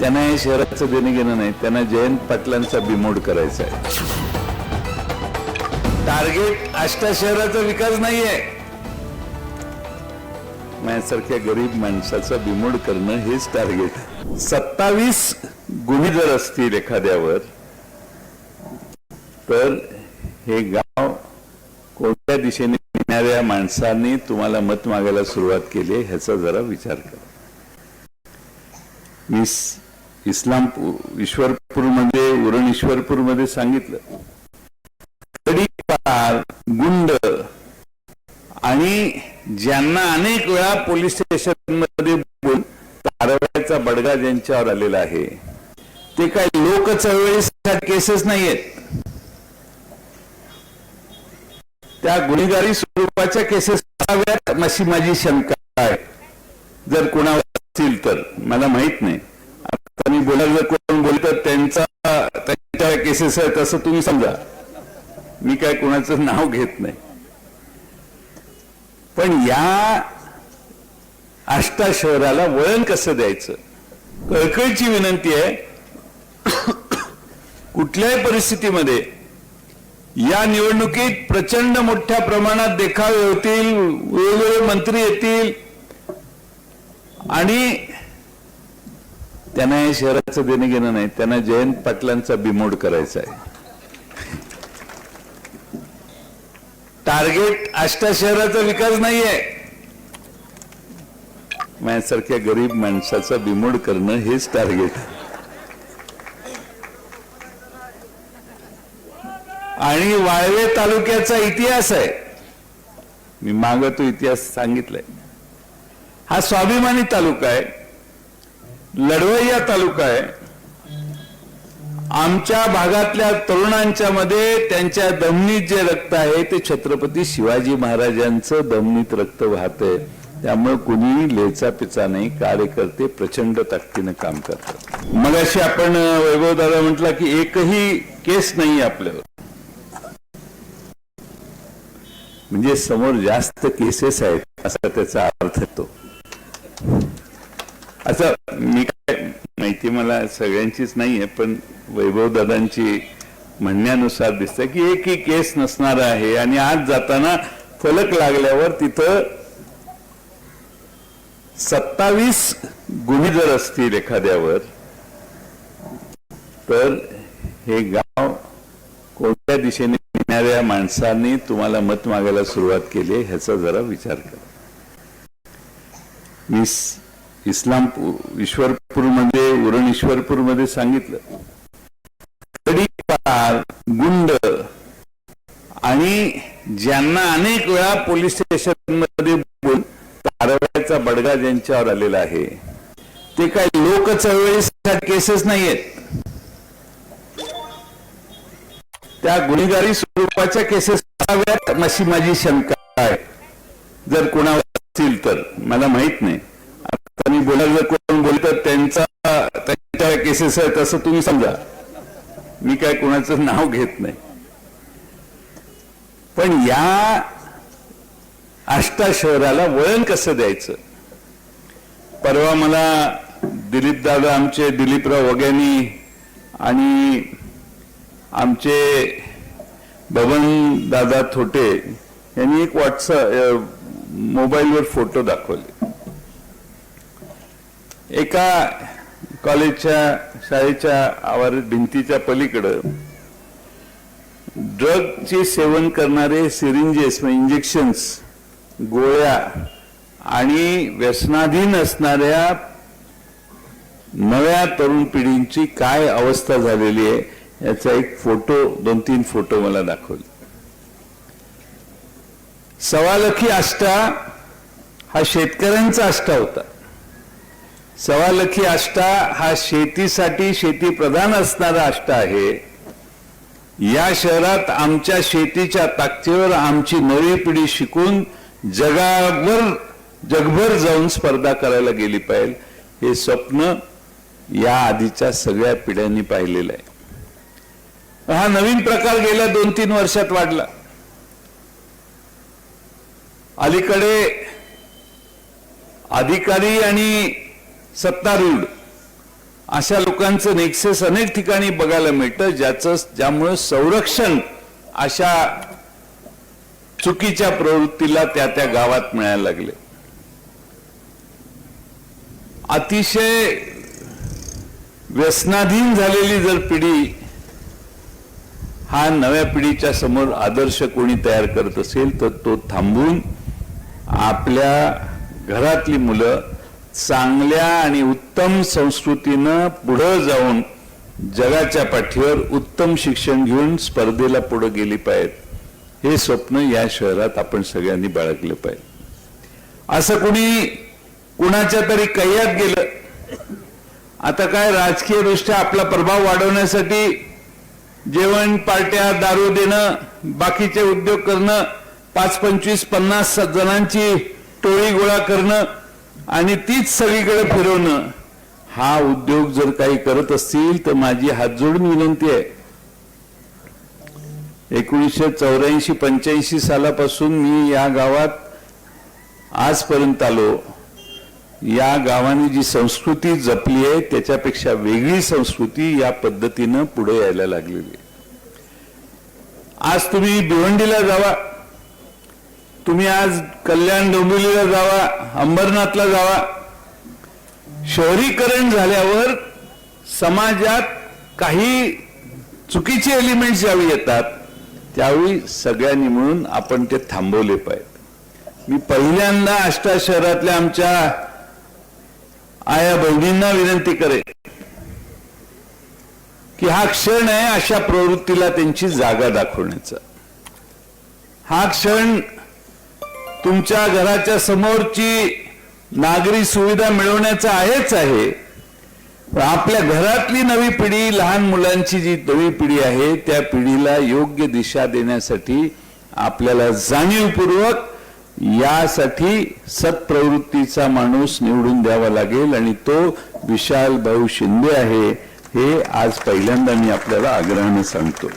त्यांना या शहराचं देणं घेणं नाही त्यांना जयंत पाटलांचा बिमोड करायचा आहे. टार्गेट आष्टा शहराचा विकास नाहीये. माझ्यासारख्या गरीब माणसाचा बिमोड करणं हेच टार्गेट. सत्तावीस गुन्हे जर असतील एखाद्यावर तर हे गाव कोणत्या दिशेने येणाऱ्या माणसांनी तुम्हाला मत मागायला सुरुवात केली ह्याचा जरा विचार करा. मी इस्लाम ईश्वरपूर ईश्वरपूरमध्ये उरण ईश्वरपूरमध्ये सांगितलं. तडीपार गुंड आणि ज्यांना अनेक वेळा पोलीस स्टेशनमध्ये बोलून कारवाईचा बडगा ज्यांच्यावर आलेला आहे ते काय लोक चळवळीसाठी केसेस नाहीयेत. त्या गुन्हेगारी स्वरूपाच्या केसेस असाव्यात अशी माझी शंका आहे. जर कोणावर असतील तर मला माहीत नाही. आणि बोलायला कोण बोलतात त्यांचा त्यांच्या केसेस आहेत असं तुम्ही समजा. मी काय कोणाचं नाव घेत नाही. पण या आष्टा शहराला वळण कसं द्यायचं? कळकळीची विनंती आहे कुठल्याही परिस्थितीमध्ये या निवडणुकीत प्रचंड मोठ्या प्रमाणात देखावे होतील वेगवेगळे मंत्री येतील आणि त्यांना या शहराचं देणं घेणं नाही त्यांना जयंत पाटलांचा बिमोड करायचा आहे. टार्गेट आष्टा शहराचा विकास नाहीये. माझ्यासारख्या गरीब माणसाचा बिमोड करणं हेच टार्गेट. आणि वाळवे तालुक्याचा इतिहास आहे. मी माग तो इतिहास सांगितलाय. हा स्वाभिमानी तालुका आहे. लढवैया तालुका आहे. आमच्या भागातल्या तरुणांच्या मध्ये त्यांच्या दमनीत जे रक्त आहे ते छत्रपती शिवाजी महाराजांचं दमनीत रक्त वाहतंय. त्यामुळे कुणीही लेचा पिचा नाही कार्यकर्ते प्रचंड ताकदीनं काम करतात. मग अशी आपण वैभव दादा म्हटला की एकही केस नाही आपल्यावर. म्हणजे समोर जास्त केसेस आहेत असा त्याचा अर्थ येतो. असं मी काय माहिती मला सगळ्यांचीच नाहीये पण वैभव दादांची म्हणण्यानुसार दिसतं की एकही केस नसणार आहे आणि आज जाताना फलक लागल्यावर तिथं सत्तावीस गुन्हे जर असतील एखाद्यावर तर हे गाव कोणत्या दिशेने येणाऱ्या माणसांनी तुम्हाला मत मागायला सुरुवात केली ह्याचा जरा विचार करा. मी इस्लाम इस्लामपूर ईश्वरपूरमध्ये उरण ईश्वरपूरमध्ये सांगितलं. तडीपार गुंड आणि ज्यांना अनेक वेळा पोलीस स्टेशनमध्ये बोलून कारवाईचा बडगा ज्यांच्यावर आलेला आहे ते काय लोक चळवळीसाठी केसेस नाहीयेत. त्या गुन्हेगारी स्वरूपाच्या केसेस असाव्यात अशी माझी शंका आहे. जर कोणावर असतील तर मला माहीत नाही. त्यांनी बोलायला कोण बोलतात त्यांचा त्यांच्या केसेस आहेत असं तुम्ही समजा. मी काय कोणाचं नाव घेत नाही. पण या आष्टा शहराला वळण कसं द्यायचं? परवा मला दिलीप दादा आमचे दिलीपराव वगैनी आणि आमचे बबन दादा थोटे यांनी एक व्हॉट्सअप मोबाईलवर फोटो दाखवले. एका कॉलेजच्या शाळेच्या आवार भिंतीच्या पलीकडं ड्रगचे सेवन करणारे सिरिंजेस म्हणजे इंजेक्शन्स गोळ्या आणि व्यसनाधीन असणाऱ्या नव्या तरुण पिढींची काय अवस्था झालेली आहे याचा एक फोटो दोन तीन फोटो मला दाखवले. सवालखी आष्टा हा शेतकऱ्यांचा आष्टा होता. सवालखी आष्टा हा शेतीसाठी शेती प्रधान असणारा आष्टा आहे. या शहरात आमच्या शेतीच्या ताकदीवर आमची नवी पिढी शिकून जगावर जगभर जाऊन स्पर्धा करायला गेली पाहिजे. हे स्वप्न या आधीच्या सगळ्या पिढ्यांनी पाहिलेलं आहे. हा नवीन प्रकार गेल्या दोन तीन वर्षात वाढला. अलीकडे अधिकारी आणि सत्तारूढ. अशा लोकांचं नेक्सेस अनेक ठिकाणी बघायला मिळतं ज्याचं ज्यामुळं संरक्षण अशा चुकीच्या प्रवृत्तीला त्या त्या गावात मिळायला लागले. अतिशय व्यसनाधीन झालेली जर पिढी हा नव्या पिढीच्या समोर आदर्श कोणी तयार करत असेल तर तो थांबून आपल्या घरातली मुलं चांगल्या आणि उत्तम संस्कृतीनं पुढं जाऊन जगाच्या पाठीवर उत्तम शिक्षण घेऊन स्पर्धेला पुढे गेली पाहिजेत. हे स्वप्न या शहरात आपण सगळ्यांनी बाळगलं पाहिजे. असं कुणी कुणाच्या तरी कैयात गेलं. आता काय राजकीय दृष्ट्या आपला प्रभाव वाढवण्यासाठी जेवण पार्ट्या दारू देणं बाकीचे उद्योग करणं पाच पंचवीस पन्नास जणांची टोळी गोळा करणं आणि तीच सगळीकडे फिरवणं हा उद्योग जर काही करत असतील तर माझी हात जोडून विनंती आहे. एकोणीसशे चौऱ्याऐंशी पंच्याऐंशी सालापासून मी या गावात आजपर्यंत आलो. या गावाने जी संस्कृती जपली आहे त्याच्यापेक्षा वेगळी संस्कृती या पद्धतीनं पुढे यायला लागलेली आज तुम्ही भिवंडीला जावा. तुम्ही आज कल्याण डोंबिवलीला जावा अंबरनाथला जावा. शहरीकरण झाल्यावर समाजात काही चुकीचे एलिमेंट्स ज्यावेळी येतात त्यावेळी सगळ्यांनी मिळून आपण ते थांबवले पाहिजे मी पहिल्यांदा आष्टा शहरातल्या आमच्या आया बहिणींना विनंती करेन की हा क्षण आहे अशा प्रवृत्तीला त्यांची जागा दाखवण्याचा. हा क्षण तुमच्या घराच्या समोरची नागरी सुविधा मिळवण्याचा आहेच आहे. पण आपल्या घरातली नवी पिढी लहान मुलांची जी नवी पिढी आहे त्या पिढीला योग्य दिशा देण्यासाठी आपल्याला जाणीवपूर्वक यासाठी सत्प्रवृत्तीचा माणूस निवडून द्यावा लागेल आणि तो विशाल भाऊ शिंदे आहे हे आज पहिल्यांदा मी आपल्याला आग्रहाने सांगतो.